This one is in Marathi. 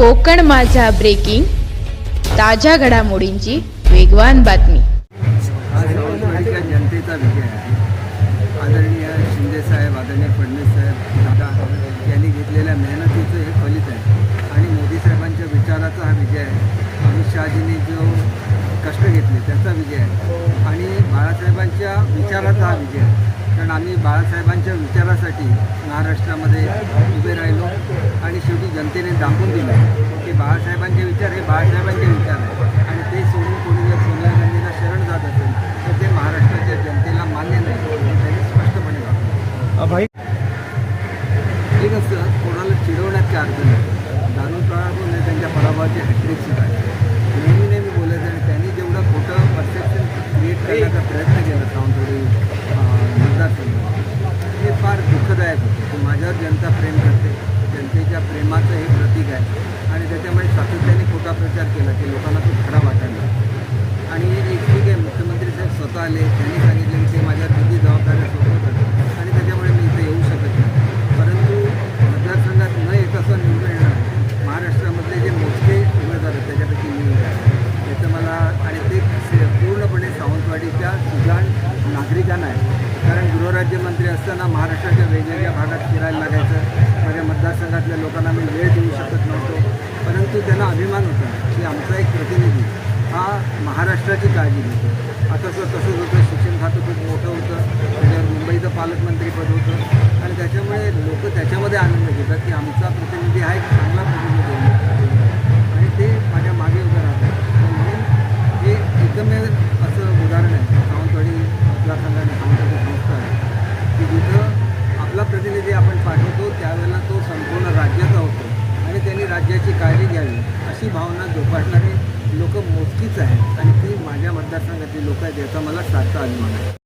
कोकण माझा ब्रेकिंग ताज्या घडामोडींची वेगवान बातमी. हा सावंतवाडीच्या जनतेचा विजय आहे आदरणीय शिंदेसाहेब आदरणीय फडणवीस साहेब दादा यांनी घेतलेल्या मेहनतीचं हे फलित आहे. आणि मोदी साहेबांच्या विचाराचा हा विजय आहे. अमित शहाजींनी जो कष्ट घेतले त्याचा विजय आहे. आणि बाळासाहेबांच्या विचाराचा हा विजय आहे. कारण आम्ही बाळासाहेबांच्या विचारासाठी महाराष्ट्रामध्ये उभे राहिलो आणि शेवटी जनतेने दाखवून दिलं की बाळासाहेबांचे विचार हे बाळासाहेबांचे विचार आहे आणि ते सोडून कोणी जर सोनिया गांधीला शरण जात असेल तर ते महाराष्ट्राच्या जनतेला मान्य नाही. हे त्यांनी स्पष्टपणे एक असतं कोणाला चिडवण्यात काय अर्थ नाही. जाणून काळातून त्यांच्या पराभवाची हॅट्रिक सुद्धा आहे नेहमी नेहमी बोलायचं आणि त्यांनी जेवढं खोटं परसेप्शन क्रिएट करण्याचा प्रयत्न केला सावंतवाडी अं, मतदारसंघात हे फार दुःखदायक होते. माझ्यावर जनता प्रेम करते. जनतेच्या प्रेमाचं हे प्रतीक आहे. आणि त्याच्यामुळे सातत्याने खोटा प्रचार केला की लोकांना तो खरा वाटायला आणि एक ठीक आहे मुख्यमंत्री साहेब स्वतः आले त्यांनी सांगितले की ते माझ्यावर किती जबाबदाऱ्या सोपवतात आणि त्याच्यामुळे मी इथे येऊ शकत नाही. परंतु मतदारसंघात न येत असं निर्णय येणार महाराष्ट्रामधले जे मोजके उमेदवार आहेत त्याच्यापैकी मी त्याचं मला आणि ते पूर्णपणे सावंतवाडीच्या सुजाण नागरिकांना आहे. गृहराज्यमंत्री असताना महाराष्ट्राच्या वेगवेगळ्या भागात फिरायला लागायचं. माझ्या मतदारसंघातल्या लोकांना मी वेळ देऊ शकत नव्हतो. परंतु त्यांना अभिमान होता की आमचा एक प्रतिनिधी हा महाराष्ट्राची काळजी घेतो. आता तर तसंच होतं शिक्षण खातं खूप मोठं होतं त्याच्यावर मुंबईचं पालकमंत्रीपद होतं. आणि त्याच्यामुळे लोक त्याच्यामध्ये आनंद घेतात की आमचा प्रतिनिधी हा एक चांगला प्रतिनिधी आहे आणि ते माझ्या मागे उभं राहतात आणि म्हणून हे एकमेव असं उदाहरण आहे सावंतवाडी मतदारसंघाने सावंतवाडी संस्था आहे की जिथं आपला प्रतिनिधी आपण पाठवतो त्यावेळेला तो संपूर्ण राज्याचा होतो आणि त्यांनी राज्याची काळजी घ्यावी अशी भावना जोपासणारे लोक मोजकीच आहेत आणि ती माझ्या मतदारसंघातली लोक आहेत याचा मला सारखा अभिमान आहे.